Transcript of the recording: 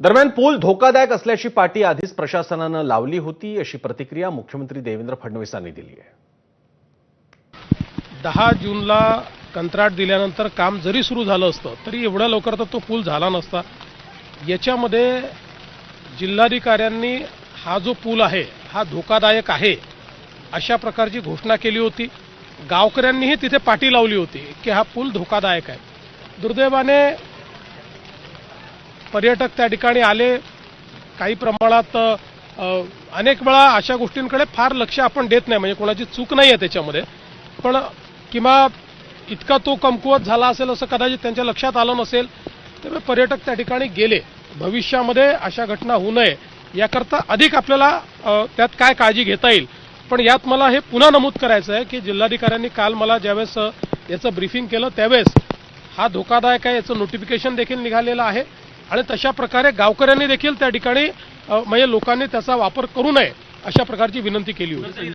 दरम्यान पूल धोकादायक असल्याची पाटी आधीच प्रशासनानं लावली होती अशी प्रतिक्रिया मुख्यमंत्री देवेंद्र फडणवीसांनी दिली आहे. दहा जूनला कंत्राट दिल्यानंतर काम जरी सुरू झालं असतं तरी एवढ्या लवकर तर तो पूल झाला नसता. याच्यामध्ये जिल्हाधिकाऱ्यांनी हा जो पूल आहे हा धोकादायक आहे अशा प्रकारची घोषणा केली होती. गावकऱ्यांनीही तिथे पाठी लावली होती की हा पूल धोकादायक आहे. दुर्दैवाने पर्यटक त्या ठिकाणी आले. काही प्रमाणात अनेक वेळा अशा गोष्टींकडे फार लक्ष आपण देत नाही. म्हणजे कोणाची चूक नाही आहे त्याच्यामध्ये. पण किंवा इतका तो कमकुवत झाला असेल असं कदाचित त्यांच्या लक्षात आलं नसेल त्यामुळे पर्यटक त्या ठिकाणी गेले. भविष्यामध्ये अशा घटना होऊ नये. याकरता अधिक आपल्याला त्यात काय काळजी घेता येईल. पण यात मला हे पुन्हा नमूद करायचं आहे की जिल्हाधिकाऱ्यांनी काल मला ज्यावेळेस याचं ब्रीफिंग केलं त्यावेळेस हा धोकादायक आहे याचं नोटिफिकेशन देखील निघालेलं आहे. आणि तशा प्रकारे गावकऱ्यांनी देखील त्या ठिकाणी म्हणजे लोकांनी त्याचा वापर करू नये अशा प्रकारची विनंती केली होती.